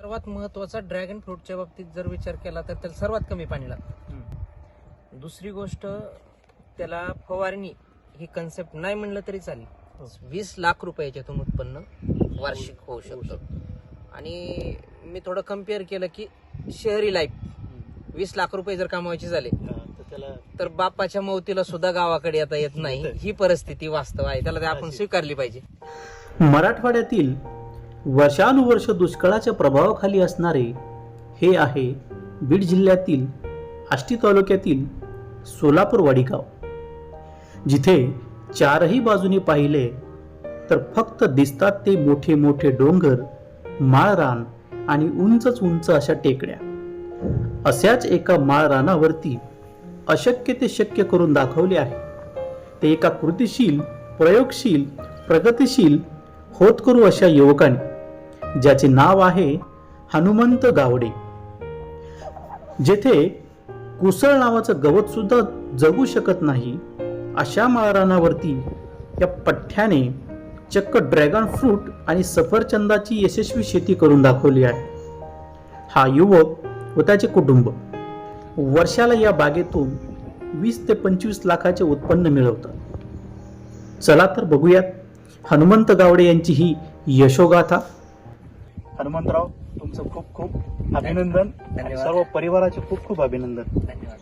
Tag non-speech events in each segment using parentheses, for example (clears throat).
सर्वात महत्त्वाचा ड्रॅगन फ्रूटच्या बाबतीत जर विचार केला तर त्याला सर्वात कमी पाणी लागतं. दुसरी गोष्ट त्याला फवारणी ही कन्सेप्ट नाही म्हणलं तरी चालेल. वीस लाख रुपयाच्यातून उत्पन्न वार्षिक होऊ शकतं. आणि मी थोडं कंपेअर केलं की शहरी लाईफ वीस लाख रुपये जर कमवायचे झाले त्याला तर बापाच्या मौतीला सुद्धा गावाकडे येता येत नाही. ही परिस्थिती वास्तव आहे. त्याला ते आपण स्वीकारली पाहिजे. मराठवाड्यातील वर्षानुवर्ष दुष्काळाच्या प्रभावाखाली असणारे हे आहे बीड जिल्ह्यातील आष्टी तालुक्यातील सोलापूर वाडीगाव. जिथे चारही बाजूने पाहिले तर फक्त दिसतात ते मोठे मोठे डोंगर माळरान आणि उंचच उंच अशा टेकड्या. अशाच एका माळरानावरती अशक्य ते शक्य करून दाखवले आहे. ते एका कृतिशील प्रयोगशील प्रगतिशील होत करू अशा युवकाने ज्याचे नाव आहे हनुमंत गावडे. जेथे कुसळ नावाचं गवत सुद्धा जगू शकत नाही अशा माळरानावरती या पठ्ठ्याने चक्क ड्रॅगन फ्रूट आणि सफरचंदाची यशस्वी शेती करून दाखवली आहे. हा युवक व त्याचे कुटुंब वर्षाला या बागेतून वीस ते पंचवीस लाखाचे उत्पन्न मिळवतात. चला तर बघूयात हनुमंत गावडे यांची ही यशोगाथा. हनुमंतराव तुमचं खूप खूप अभिनंदन. आणि धन्यवाद. सर्व परिवाराचे खूप खूप अभिनंदन. धन्यवाद.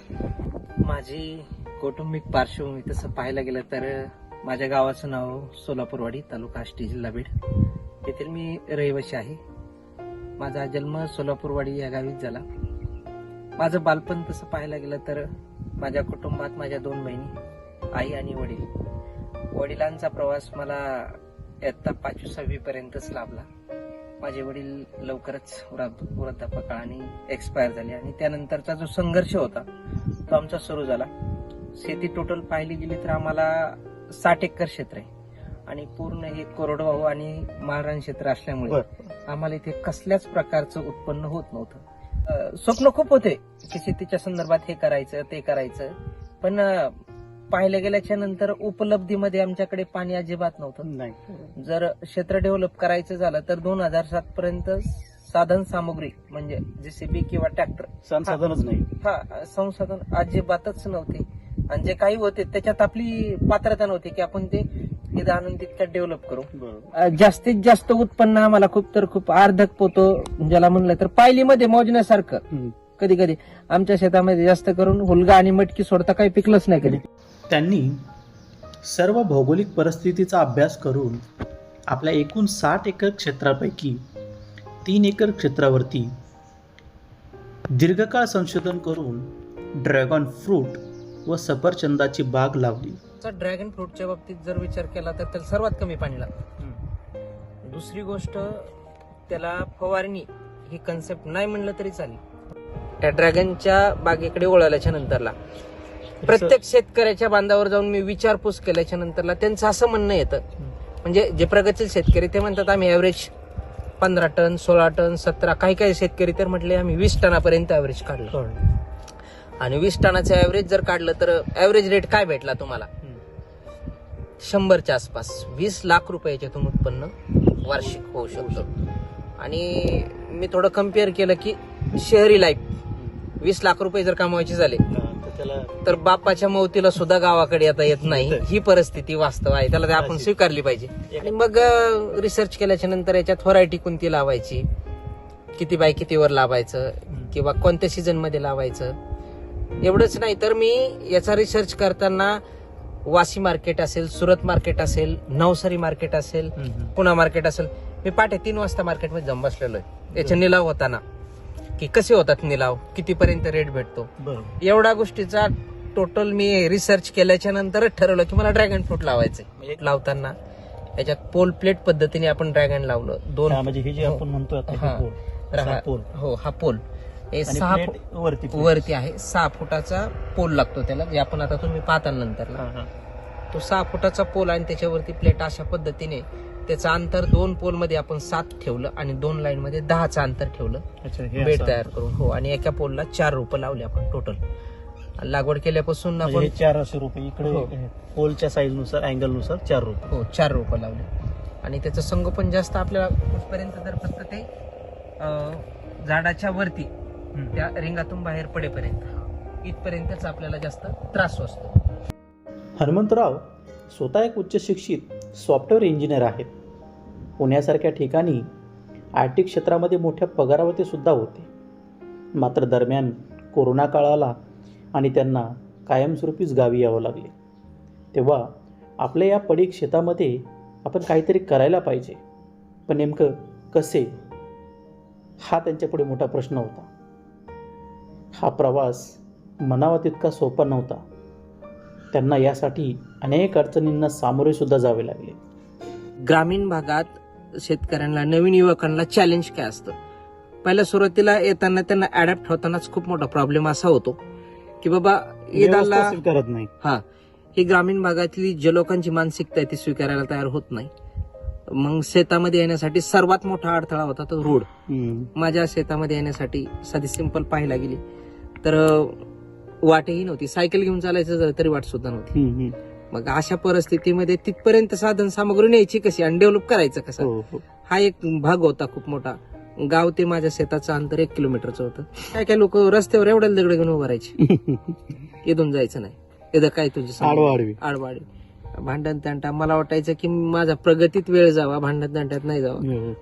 माझी कौटुंबिक पार्श्वभूमी तसं पाहायला गेलं तर माझ्या गावाचं नाव सोलापूरवाडी तालुका आष्टी जिल्हा बीड. येथील मी रहिवासी आहे. माझा जन्म सोलापूरवाडी या गावीच झाला. माझं बालपण तसं पाहायला गेलं तर माझ्या कुटुंबात माझ्या दोन बहिणी आई आणि वडील. वडिलांचा प्रवास मला इयत्ता पाचवी सहावी पर्यंतच लाभला. माझे वडील लवकरच वृद्ध- वृद्धापकाळाने एक्सपायर झाले आणि त्यानंतरचा जो संघर्ष होता तो आमचा सुरू झाला. शेती टोटल पाहिली गेली तर आम्हाला साठ एकर क्षेत्र आहे. आणि पूर्ण हे कोरडवाहू आणि माळरान क्षेत्र असल्यामुळे आम्हाला इथे कसल्याच प्रकारचं उत्पन्न होत नव्हतं. स्वप्न खूप होते की शेतीच्या संदर्भात हे करायचं ते करायचं. पण अं, पाहिलं गेल्याच्यानंतर उपलब्धीमध्ये आमच्याकडे पाणी अजिबात नव्हतं. नाही. जर क्षेत्र डेव्हलप करायचं झालं तर दोन हजार सात पर्यंत साधन सामुग्री म्हणजे जेसीबी किंवा ट्रॅक्टर संसाधनच नाही. हा संसाधन अजिबातच नव्हते. आणि जे काही होते त्याच्यात आपली पात्रता नव्हती की आपण ते इथं आणून तितक्यात डेव्हलप करू. जास्तीत जास्त उत्पन्न आम्हाला खूप तर खूप अर्धक पोतो ज्याला म्हणलं तर पायलीमध्ये मोजण्यासारखं. कधी कधी आमच्या शेतामध्ये जास्त करून हुलगा आणि मटकी सोडता काही पिकलंच नाही कधी. त्यांनी सर्व भौगोलिक परिस्थितीचा अभ्यास करून आपल्या एकूण साठ एकर क्षेत्रापैकी तीन एकर क्षेत्रावरती दीर्घकाळ संशोधन करून ड्रॅगन फ्रूट व सफरचंदाची बाग लावली. ड्रॅगन फ्रूटच्या बाबतीत जर विचार केला तर त्याला सर्वात कमी पाणी लागतं. दुसरी गोष्ट त्याला फवारणी ही कन्सेप्ट नाही म्हणलं तरी चालेल. त्या ड्रॅगनच्या बागेकडे वळाल्याच्या नंतरला प्रत्येक शेतकऱ्याच्या बांधावर जाऊन मी विचारपूस केल्याच्या नंतरला त्यांचं असं म्हणणं येतं म्हणजे जे प्रगतशील शेतकरी ते म्हणतात आम्ही ऍव्हरेज पंधरा टन सोळा टन सतरा काही काही शेतकरी तर म्हटले आम्ही वीस टनापर्यंत ऍव्हरेज काढलं. आणि वीस टनाचं ऍव्हरेज जर काढलं तर ऍव्हरेज रेट काय भेटला तुम्हाला. शंभरच्या आसपास वीस लाख रुपयाच्यातून उत्पन्न वार्षिक होऊ शकतं आणि मी थोडं कंपेअर केलं की शहरी लाईफ. वीस लाख रुपये जर कमवायचे झाले त्याला तर बापाच्या मौतीला सुद्धा गावाकडे येता येत नाही. ही परिस्थिती वास्तव आहे. त्याला ते आपण. स्वीकारली पाहिजे. आणि मग रिसर्च केल्याच्यानंतर याच्यात व्हरायटी कोणती लावायची? किती बाय कितीवर लावायचं? किंवा कोणत्या सीझनमध्ये लावायचं? एवढंच नाही तर मी याचा रिसर्च करताना वाशी मार्केट असेल सुरत मार्केट असेल नवसारी मार्केट असेल. पुणा मार्केट असेल मी पाठे तीन वाजता मार्केटमध्ये जाऊन बसलेलो आहे. याचे निलाव होताना. की कसे होतात निलाव? कितीपर्यंत रेट भेटतो? बरोबर एवढा गोष्टीचा टोटल मी रिसर्च केल्याच्या नंतरच ठरवलं की मला ड्रॅगन फ्रूट लावायचंय. म्हणजे लावताना याच्यात पोल प्लेट पद्धतीने आपण ड्रॅगन लावलं. दोन हा, म्हणजे हे जे आपण आता हा. हे पोल. तर असा हा- पोल हो हा पोल हे आणि सहा प्लेट वरती. वरती आहे. सहा फुटाचा पोल लागतो त्याला जे आपण आता तुम्ही पाहता नंतरला. हा, हा. तो सहा फुटाचा पोल आणि त्याच्यावरती प्लेट अशा पद्धतीने त्याचं अंतर दोन पोलमध्ये आपण सात ठेवलं आणि दोन लाईन मध्ये दहाचं अंतर ठेवलं. अच्छा हे बेड असं. तयार करून. हो आणि एका पोलला चार रोपं लावले आपण टोटल लागवड केल्यापासून म्हणजे आपण हे चारशे रुपये इकडे हो. पोलच्या साईजनुसार अँगलनुसार चार रुपये हो चार रोपं लावले. आणि त्याचं संगोपन जास्त आपल्याला कुठपर्यंत जर फक्त ते अं, झाडाच्या वरती हम्म. त्या रिंगातून बाहेर पडेपर्यंत इथपर्यंतच आपल्याला जास्त त्रास असतो हनुमंतराव स्वतः एक उच्च शिक्षित सॉफ्टवेअर इंजिनियर आहेत. पुण्यासारख्या ठिकाणी आय टी क्षेत्रामध्ये मोठ्या पगारावरतीसुद्धा सुद्धा होते. मात्र दरम्यान कोरोना काळ आला आणि त्यांना कायमस्वरूपीच गावी यावं लागले. तेव्हा आपल्या या पडीक शेतामध्ये आपण काहीतरी करायला पाहिजे. पण नेमकं कसे? हा त्यांच्यापुढे मोठा प्रश्न होता. हा प्रवास मनावा तितका सोपा नव्हता. त्यांना यासाठी अनेक अडचणींना सामोरे सुद्धा जावे लागले. ग्रामीण भागात शेतकऱ्यांना नवीन युवकांना चॅलेंज काय असतं? पहिल्या सुरुवातीला येताना त्यांना अडॅप्ट होतानाच खूप मोठा प्रॉब्लेम असा होतो की बाबा व्यवस्था स्वीकारत नाही. हा. ही ग्रामीण भागातली ज्या लोकांची मानसिकता आहे ती स्वीकारायला तयार होत नाही. मग शेतामध्ये येण्यासाठी सर्वात मोठा अडथळा होता तो रोड. माझ्या शेतामध्ये येण्यासाठी साधी सिंपल पाहायला गेली तर वाटही नव्हती. सायकल घेऊन चालायचं तरी वाट सुद्धा नव्हती. मग अशा परिस्थितीमध्ये तिथपर्यंत साधन सामग्री न्यायची कशी आणि डेव्हलप करायचं कसं? हो हो. हा एक भाग होता खूप मोठा. गाव ते माझ्या शेताचं अंतर एक किलोमीटरचं होतं. काय काय लोक रस्त्यावर एवढ्या दगड घेऊन उभं राहायचे? (laughs) इथून जायचं नाही. इथं काय तुझी? आडवा आडवी. आडवाडी भांडण तंटा. मला वाटायचं की माझा प्रगतीत वेळ जावा भांडण तंट्यात नाही जावा.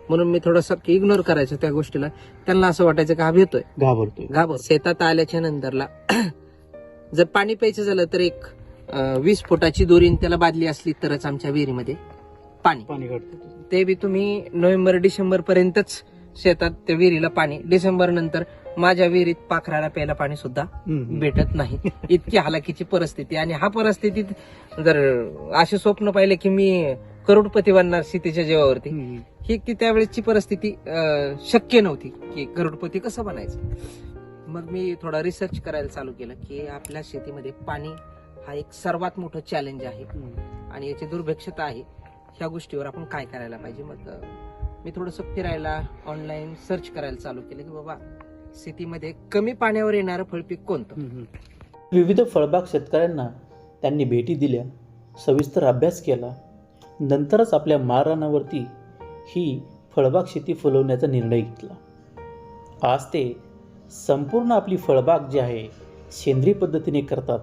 म्हणून मी थोडस इग्नोर करायचो त्या गोष्टीला. त्यांना असं वाटायचं का हा भेटतोय घाबरतोय. घाबर शेतात आल्याच्या नंतरला (clears throat) जर पाणी प्यायचं झालं तर एक वीस फुटाची दोरी त्याला बादली असली तरच आमच्या विहिरीमध्ये पाणी. पाणी काढतो ते बी तुम्ही नोव्हेंबर डिसेंबर पर्यंतच शेतात त्या विहिरीला पाणी डिसेंबर नंतर माझ्या विहिरीत पाखराला प्यायला पाणी सुद्धा भेटत नाही. इतकी हालाकीची परिस्थिती. आणि हा परिस्थितीत जर असे स्वप्न पाहिले की मी करोडपती बनणार शेतीच्या जीवावरती ही ती त्यावेळेसची परिस्थिती शक्य नव्हती की करोडपती कसं बनायचं. मग मी थोडा रिसर्च करायला चालू केलं की आपल्या शेतीमध्ये पाणी हा एक सर्वात मोठं चॅलेंज आहे. आणि याची दुर्भिक्षता आहे. ह्या गोष्टीवर आपण काय करायला पाहिजे? मग मी थोडस फिरायला ऑनलाईन सर्च करायला चालू केलं की बाबा शेतीमध्ये कमी पाण्यावर येणारं फळपीक कोणतं? विविध फळबाग शेतकऱ्यांना त्यांनी भेटी दिल्या सविस्तर अभ्यास केला. नंतरच आपल्या माळरानावरती ही फळबाग शेती फुलवण्याचा निर्णय घेतला. आज ते संपूर्ण आपली फळबाग जी आहे सेंद्रिय पद्धतीने करतात.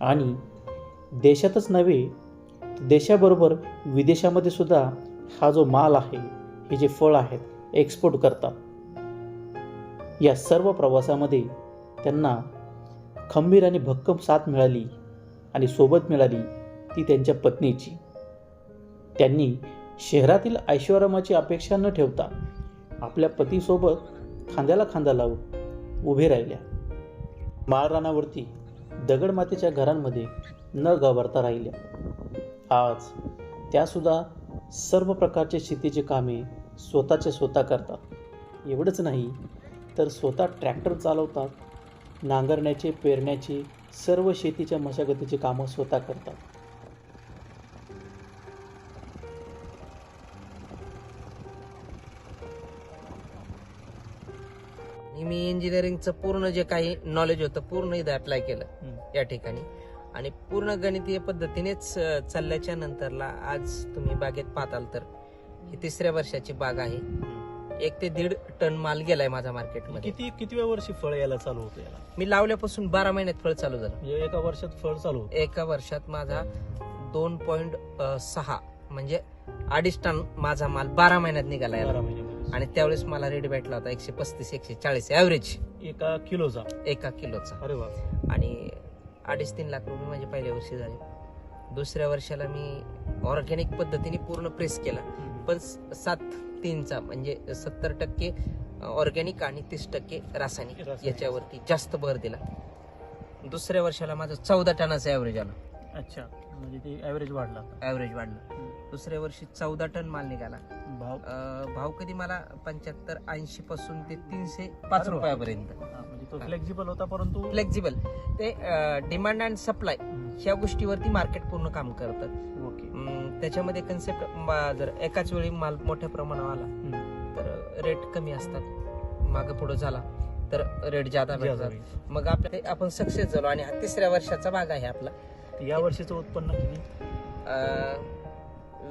आणि देशातच नव्हे देशाबरोबर विदेशामध्ये सुद्धा हा जो माल आहे हे जे फळ आहेत एक्सपोर्ट करतात. या सर्व प्रवासामध्ये त्यांना खंबीर आणि भक्कम साथ मिळाली आणि सोबत मिळाली ती त्यांच्या पत्नीची. त्यांनी शहरातील ऐश्वरामाची अपेक्षा न ठेवता आपल्या पतीसोबत खांद्याला खांदा लावून उभे राहिल्या. माळरानावरती दगडमातीच्या घरांमध्ये न घाबरता राहिल्या. आज त्यासुद्धा सर्व प्रकारचे शेतीची कामे स्वतःचे स्वतः करतात. एवढंच नाही तर स्वतः ट्रॅक्टर चालवतात नांगरण्याचे पेरण्याचे सर्व शेतीच्या मशागतीची कामं स्वतः करतात. मी इंजिनिअरिंगचं पूर्ण जे काही नॉलेज होतं पूर्ण इथं अप्लाय केलं या ठिकाणी. आणि पूर्ण गणितीय पद्धतीनेच चालल्याच्या नंतरला आज तुम्ही बागेत पाहताल तर ही तिसऱ्या वर्षाची बाग आहे. एक ते दीड टन माल गेलाय माझा मार्केटमध्ये किती किती वर्षी फळ यायला चालू होतं याला? मी लावल्यापासून बारा महिन्यात फळ चालू झालं. म्हणजे एका वर्षात फळ चालू एका वर्षात माझा दोन पॉइंट सहा म्हणजे अडीच टन माझा माल बारा महिन्यात निघाला आणि त्यावेळेस मला रेट भेटला होता एकशे पस्तीस एकशे चाळीस ऍव्हरेज एका किलोचा? एका किलोचा. अरे वा. आणि अडीच तीन लाख रुपये माझे पहिल्या वर्षी झाले. दुसऱ्या वर्षाला मी ऑर्गॅनिक पद्धतीने पूर्ण प्रेस केला. पण सात तीनचा म्हणजे सत्तर टक्के ऑर्गॅनिक आणि तीस टक्के रासायनिक. याच्यावरती जास्त भर दिला. दुसऱ्या वर्षाला माझं चौदा टनाचं ऍव्हरेज आलं. अच्छा. म्हणजे ते ऍव्हरेज वाढला ऍव्हरेज वाढलं. दुसऱ्या वर्षी चौदा टन माल निघाला. भाव? अं, भाव कधी मला पंच्याहत्तर ऐंशी पासून ते तीनशे पाच अरे वा. रुपयापर्यंत हा, म्हणजे तो फ्लेक्झिबल होता परंतु फ्लेक्झिबल ते डिमांड अँड सप्लाय ह्या गोष्टीवरती मार्केट पूर्ण काम करतात. ओके. अं, त्याच्यामध्ये कन्सेप्ट जर एकाच वेळी माल मोठ्या प्रमाणावर आला तर रेट कमी असतात. माग पुढे झाला तर रेट जादा भेटतात. मग आपल्या आपण सक्सेस झालो आणि हा तिसऱ्या वर्षाचा भाग आहे आपला. या वर्षीचं उत्पन्न किती? अं,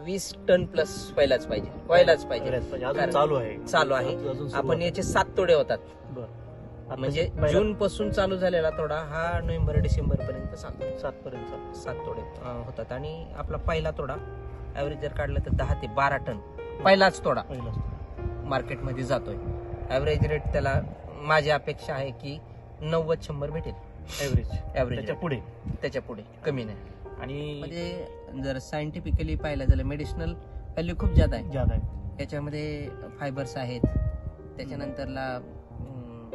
वीस टन प्लस व्हायलाच पाहिजे. व्हायलाच पाहिजे. अजून कारण- चालू आहे. चालू आहे. अजून सुरुवात आपण आहे. याचे सात तोडे होतात. बरं. म्हणजे जून पासून चालू झालेला तोडा हा नोव्हेंबर डिसेंबर पर्यंत चालतो सात पर्यंत सात तोडे अं, होतात. आणि आपला पहिला तोडा ऍव्हरेज जर काढलं तर दहा ते बारा टन. पहिलाच तोडा. पहिला मार्केटमध्ये जातोय. ऍव्हरेज रेट त्याला माझी अपेक्षा आहे की नव्वद शंभर भेटेल. ऍव्हरेज ऍव्हरेज त्याच्या पुढे. त्याच्या पुढे. कमी नाही. आणि म्हणजे जर सायंटिफिकली पाहिलं झालं मेडिसिनल व्हॅल्यू खूप जादा आहे. ज्यादा आहे. याच्यामध्ये फायबर्स आहेत. त्याच्यानंतरला अं,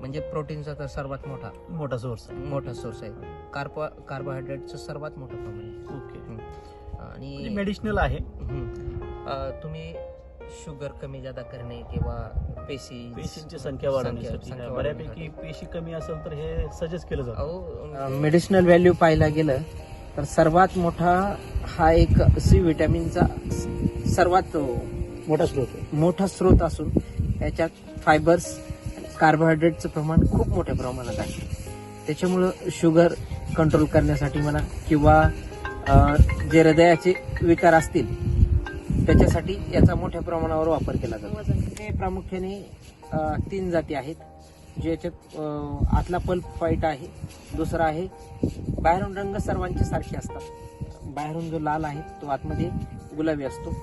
म्हणजे प्रोटीनचा तर सर्वात मोठा. मोठा सोर्स आहे. मोठा सोर्स आहे. कार्बो कार्बोहायड्रेटचं सर्वात मोठं प्रमाण आहे. ओके. आणि मेडिसिनल आहे. हम्म. अं, तुम्ही शुगर कमी जादा करणे किंवा पेशी पेशींची संख्या वाढवण्यासाठी बऱ्यापैकी पेशी कमी असेल तर हे सजेस्ट केलं जातं. अहो मेडिसिनल व्हॅल्यू पाहायला गेलं तर सर्वात मोठा हा एक सी विटॅमिनचा सर्वात मोठा स्रोत आहे. मोठा स्रोत असून याच्यात फायबर्स कार्बोहायड्रेटचं प्रमाण खूप मोठ्या प्रमाणात आहे. त्याच्यामुळं शुगर कंट्रोल करण्यासाठी म्हणा किंवा जे हृदयाचे विकार असतील त्याच्यासाठी याचा मोठ्या प्रमाणावर वापर केला जातो. हे प्रामुख्याने तीन जाती आहेत. जे याच्यात आतला पल्प व्हाईट आहे दुसरा आहे बाहेरून रंग सर्वांचे सारखे असतात. बाहेरून जो लाल आहे तो आतमध्ये गुलाबी असतो.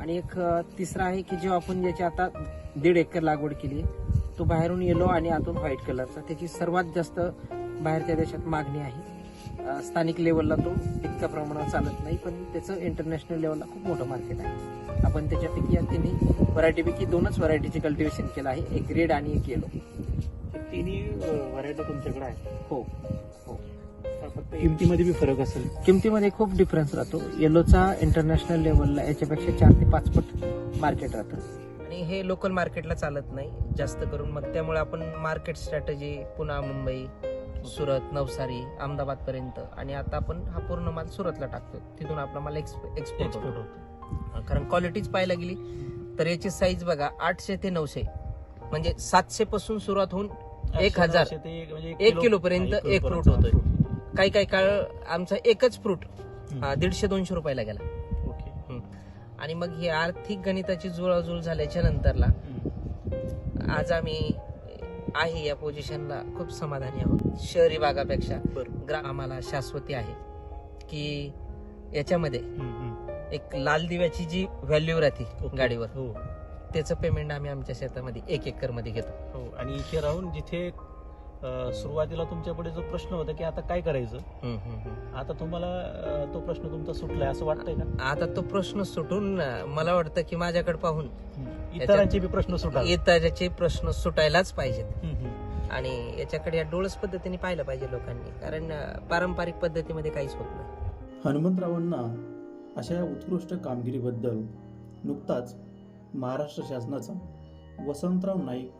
आणि एक तिसरा आहे की जो आपण ज्याची आता दीड एकर लागवड केली आहे तो बाहेरून येलो आणि आतून व्हाईट कलरचा त्याची सर्वात जास्त बाहेरच्या देशात मागणी आहे. स्थानिक लेवलला तो इतक्या प्रमाणात चालत नाही पण त्याचं इंटरनॅशनल लेवलला खूप मोठं मार्केट आहे. आपण त्याच्यापैकी या तिन्ही व्हरायटीपैकी दोनच व्हरायटीचे कल्टिवेशन केलं आहे. एक रेड आणि एक येलो तिन्ही व्हरायटी तुमच्याकडे आहे हो. हो. फक्त किमतीमध्ये बी फरक असेल. किमतीमध्ये खूप डिफरन्स राहतो. येलोचा इंटरनॅशनल लेवलला याच्यापेक्षा चार ते पाच पट मार्केट राहतं. आणि हे लोकल मार्केटला चालत नाही जास्त करून. मग त्यामुळे आपण मार्केट स्ट्रॅटेजी पुन्हा मुंबई सुरत नवसारी अहमदाबाद पर्यंत आणि आता आपण हा पूर्ण माल सुरतला टाकतो तिथून आपला माल एक्सपोर्ट एक्सपोर्ट होतो. होतो. कारण क्वालिटीच पाहायला गेली तर याची साईज बघा आठशे ते नऊशे. म्हणजे सातशे पासून सुरुवात होऊन एक हजार. एक- म्हणजे एक किलो पर्यंत एक फ्रूट होतोय. काही काही काळ आमचा एकच फ्रूट. दीडशे दोनशे रुपयाला गेला. आणि मग ही आर्थिक गणिताची जुळाजुळ झाल्याच्या नंतरला. आज आम्ही आहे या पोझिशनला खूप समाधानी आहोत. शहरी भागापेक्षा आम्हाला शाश्वती आहे की याच्यामध्ये. एक लाल दिव्याची जी व्हॅल्यू राहते. गाडीवर. हो. त्याचं पेमेंट आम्ही आमच्या शेतामध्ये एक एकरमध्ये घेतो. हो आणि इथे राहून जिथे अं, सुरुवातीला तुमच्यापुढे जो प्रश्न होता की आता काय करायचं? आता तुम्हाला अं, तो प्रश्न तुमचा सुटलाय असं वाटतंय का? आता तो प्रश्न सुटून अं, मला वाटतं की माझ्याकडे पाहून. इतरांचे बी प्रश्न इतराचे प्रश्न सुटायलाच पाहिजेत. आणि याच्याकडे या डोळस पद्धतीने पाहिलं पाहिजे लोकांनी कारण अं, पारंपरिक पद्धतीमध्ये काहीच होत नाही. हनुमंतरावांना अशा या उत्कृष्ट कामगिरीबद्दल नुकताच महाराष्ट्र शासनाचा वसंतराव नाईक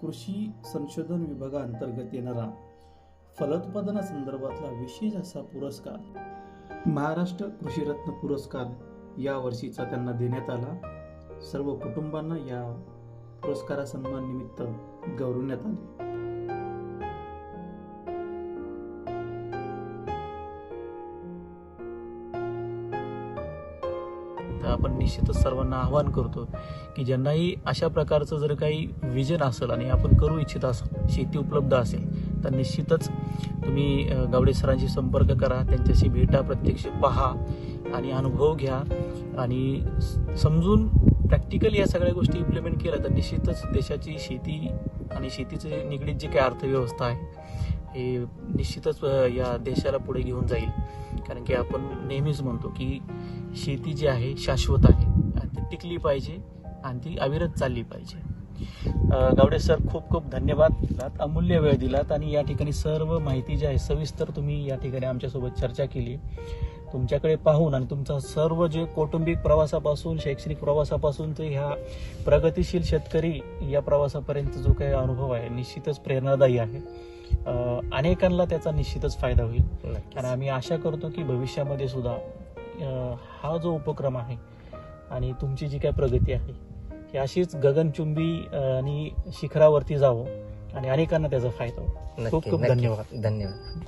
कृषी संशोधन विभागाअंतर्गत येणारा फलोत्पादनासंदर्भातला विशेष असा पुरस्कार महाराष्ट्र कृषीरत्न पुरस्कार या वर्षीचा त्यांना देण्यात आला. सर्व कुटुंबांना या पुरस्कारा सन्मानानिमित्त गौरवण्यात आले. तर आपण निश्चितच सर्वांना आवाहन करतो की ज्यांनाही अशा प्रकारचं जर काही विजन असेल आणि आपण करू इच्छित असाल शेती उपलब्ध असेल तर निश्चितच तुम्ही गावडे सरांशी संपर्क करा त्यांच्याशी भेटा प्रत्यक्ष पहा आणि अनुभव घ्या आणि समजून प्रॅक्टिकली या सगळ्या गोष्टी इम्प्लिमेंट केल्या तर निश्चितच देशाची शेती आणि शेतीचे निगडीत जी काही अर्थव्यवस्था आहे हे निश्चितच या देशाला पुढे घेऊन जाईल. कारण की आपण नेहमीच म्हणतो की शेती जी आहे शाश्वत आहे. आणि ती टिकली पाहिजे आणि ती अविरत चालली पाहिजे. गावडे सर खूप खूप धन्यवाद दिलात अमूल्य वेळ दिलात आणि या ठिकाणी सर्व माहिती जी आहे सविस्तर तुम्ही या ठिकाणी आमच्यासोबत चर्चा केली. तुमच्याकडे पाहून आणि तुमचा सर्व जे कौटुंबिक प्रवासापासून शैक्षणिक प्रवासापासून ते ह्या प्रगतिशील शेतकरी या प्रवासापर्यंत जो काही अनुभव आहे निश्चितच प्रेरणादायी आहे. अनेकांना त्याचा निश्चितच फायदा होईल. आणि आम्ही आशा करतो की भविष्यामध्ये सुद्धा हा जो उपक्रम आहे आणि तुमची जी काय प्रगती आहे ही अशीच गगनचुंबी आणि शिखरावरती जावं आणि अनेकांना त्याचा फायदा हो खूप खूप. धन्यवाद. धन्यवाद.